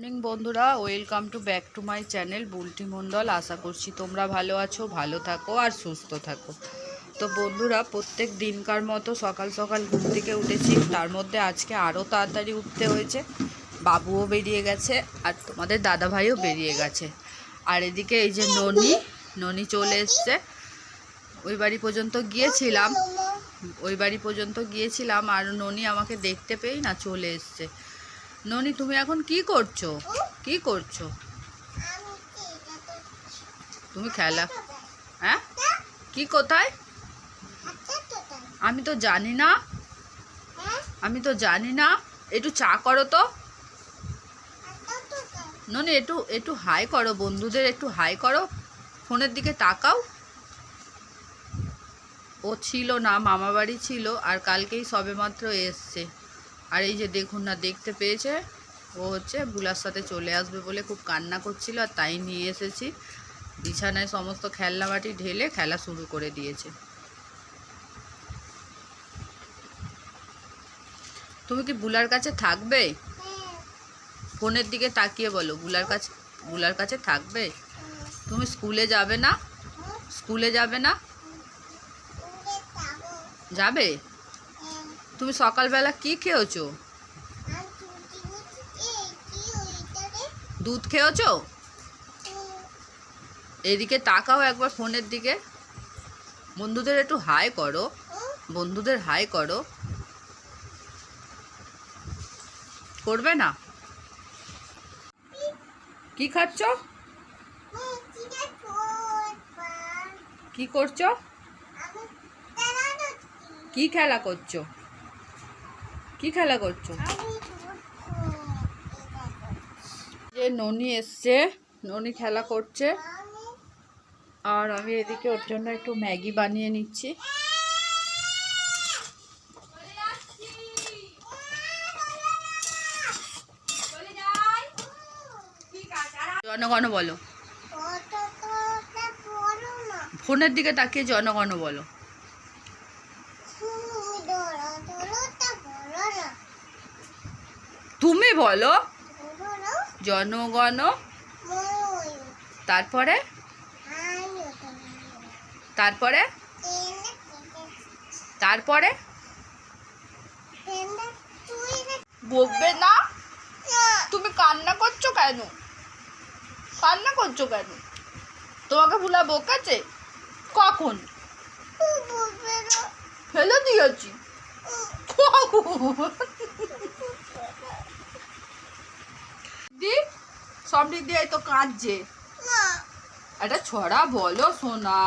Morning, বন্ধুরা। Welcome to back to my channel Bulti Mondal. আশা করছি তোমরা ভালো আছো, ভালো থাকো আর সুস্থ থাকো। তো বন্ধুরা, প্রত্যেক দিনকার মতো সকাল সকাল ঘুম থেকে উঠেছি। তার মধ্যে আজকে আরও তাড়াতাড়ি উঠতে হয়েছে। বাবুও বেরিয়ে গেছে আর তোমাদের দাদা ভাইও বেরিয়ে গেছে। আর এদিকে এই যে ননি ননি চলে এসছে। ওই বাড়ি পর্যন্ত গিয়েছিলাম। ওই বাড়ি পর্যন্ত গিয়েছিলাম আর ননি আমাকে দেখতে পেয়েই না চলে এসছে। ননি, তুমি এখন কি করছ? কি করছ? তুমি খেলা। হ্যাঁ? কি কোথায়? আমি তো জানি না। আমি তো জানি না। একটু চা করো তো। ননি, একটু একটু হাই করো, বন্ধুদের একটু হাই করো। ফোনের দিকে তাকাও। ও ছিল না মামা বাড়ি ছিল, আর কালকেই সবেমাত্র এসছে। আর এই যে দেখুন না, দেখতে পেয়েছে? ও হচ্ছে বুলার সাথে চলে আসবে বলে খুব কান্না করছিল আর তাই নিয়ে এসেছি। বিছানায় সমস্ত খেলনাবাটি ঢেলে খেলা শুরু করে দিয়েছে। তুমি কি বুলার কাছে থাকবে? ফোনের দিকে তাকিয়ে বলো, বুলার কাছে বুলার কাছে থাকবে? তুমি স্কুলে যাবে না? স্কুলে যাবে না? যাবে? তুমি সকালবেলা কি খেয়েছো? দুধ খেয়েছো? এদিকে তাকাও একবার ফোনের দিকে। বন্ধুদের একটু হাই করো। বন্ধুদের হাই করো। করবে না? কি খাচ্ছ? কি করছ? কি খেলা করছ? কি খেলা করছ? যে ননি এসছে, ননি খেলা করছে। আর আমি এদিকে ওর জন্য একটু ম্যাগি বানিয়ে নিচ্ছি। জনগণ বলো। ফোনের দিকে তাকিয়ে জনগণ বলো। তুমি বলো। জনগণ। তারপরে? তারপরে? তারপরে? বকবে না? তুমি কান্না করছ কেন? কান্না করছ কেন? তোমাকে ভুলা বকাছে? কখন? ফেলে দিয়েছি। কখন? সমৃদ্ধ দিয়ে তো কাঁদছে। একটা ছড়া বলো সোনা।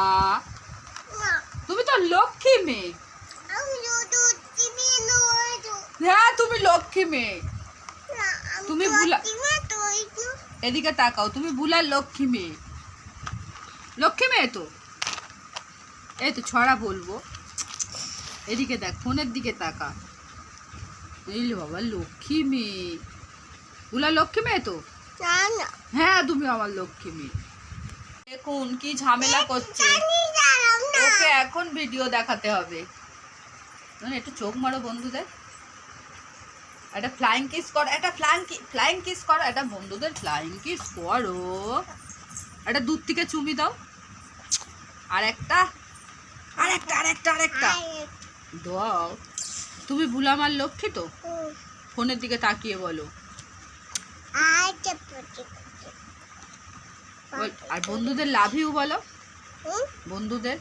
তুমি তো লক্ষ্মী মেয়ে। হ্যাঁ তুমি লক্ষ্মী মেয়ে। তুমি ভুলা এদিকে তাকাও তুমি বুলার লক্ষ্মী মেয়ে। লক্ষ্মী মেয়ে তো? এই তো ছড়া বলব। এদিকে দেখ ফোনের দিকে তাকা। এই বাবা লক্ষ্মী মেয়ে। বুলা লক্ষ্মী মেয়ে তো? হ্যাঁ তুমি আমার লক্ষ্মী মেয়ে। দেখুন কি ঝামেলা করছে। ওকে এখন ভিডিও দেখাতে হবে। মানে একটু চোখ মারো বন্ধুদের। একটা ফ্লাইং কিস করো একটা ফ্লাইং ফ্লাইং কিস করো একটা বন্ধুদের ফ্লাইং কিস করো। একটা দূর থেকে চুমি দাও। আর একটা আর একটা আর একটা আর একটা। দাও। তুমি বুলামার লক্ষ্মী তো? ফোনের দিকে তাকিয়ে বল- আর বন্ধুদের লাভ ইউ বলো বন্ধুদের।